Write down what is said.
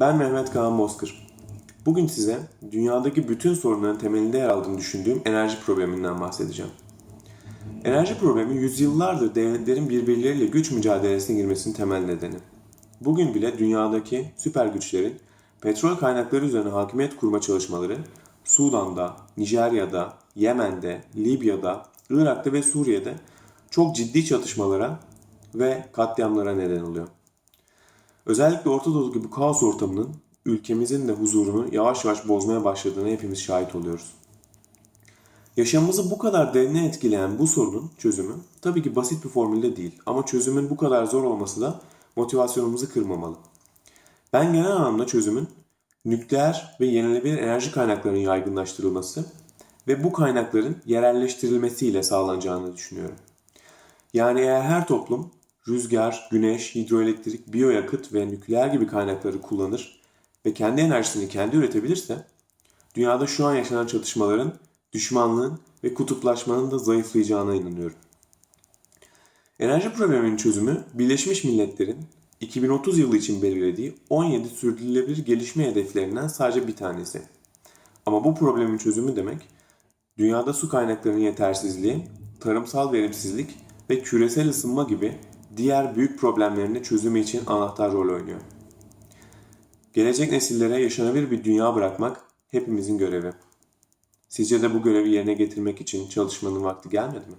Ben Mehmet Kaan Bozkır. Bugün size dünyadaki bütün sorunların temelinde yer aldığını düşündüğüm enerji probleminden bahsedeceğim. Enerji problemi yüzyıllardır devletlerin birbirleriyle güç mücadelesine girmesinin temel nedeni. Bugün bile dünyadaki süper güçlerin petrol kaynakları üzerine hakimiyet kurma çalışmaları Sudan'da, Nijerya'da, Yemen'de, Libya'da, Irak'ta ve Suriye'de çok ciddi çatışmalara ve katliamlara neden oluyor. Özellikle Orta Doğu'daki bu kaos ortamının ülkemizin de huzurunu yavaş yavaş bozmaya başladığına hepimiz şahit oluyoruz. Yaşamımızı bu kadar derine etkileyen bu sorunun çözümü tabii ki basit bir formülde değil ama çözümün bu kadar zor olması da motivasyonumuzu kırmamalı. Ben genel anlamda çözümün nükleer ve yenilenebilir enerji kaynaklarının yaygınlaştırılması ve bu kaynakların yerelleştirilmesiyle sağlanacağını düşünüyorum. Yani eğer her toplum rüzgar, güneş, hidroelektrik, biyoyakıt ve nükleer gibi kaynakları kullanır ve kendi enerjisini kendi üretebilirse, dünyada şu an yaşanan çatışmaların, düşmanlığın ve kutuplaşmanın da zayıflayacağına inanıyorum. Enerji probleminin çözümü Birleşmiş Milletler'in 2030 yılı için belirlediği 17 sürdürülebilir gelişme hedeflerinden sadece bir tanesi. Ama bu problemin çözümü demek, dünyada su kaynaklarının yetersizliği, tarımsal verimsizlik ve küresel ısınma gibi diğer büyük problemlerin de çözümü için anahtar rol oynuyor. Gelecek nesillere yaşanabilir bir dünya bırakmak hepimizin görevi. Sizce de bu görevi yerine getirmek için çalışmanın vakti gelmedi mi?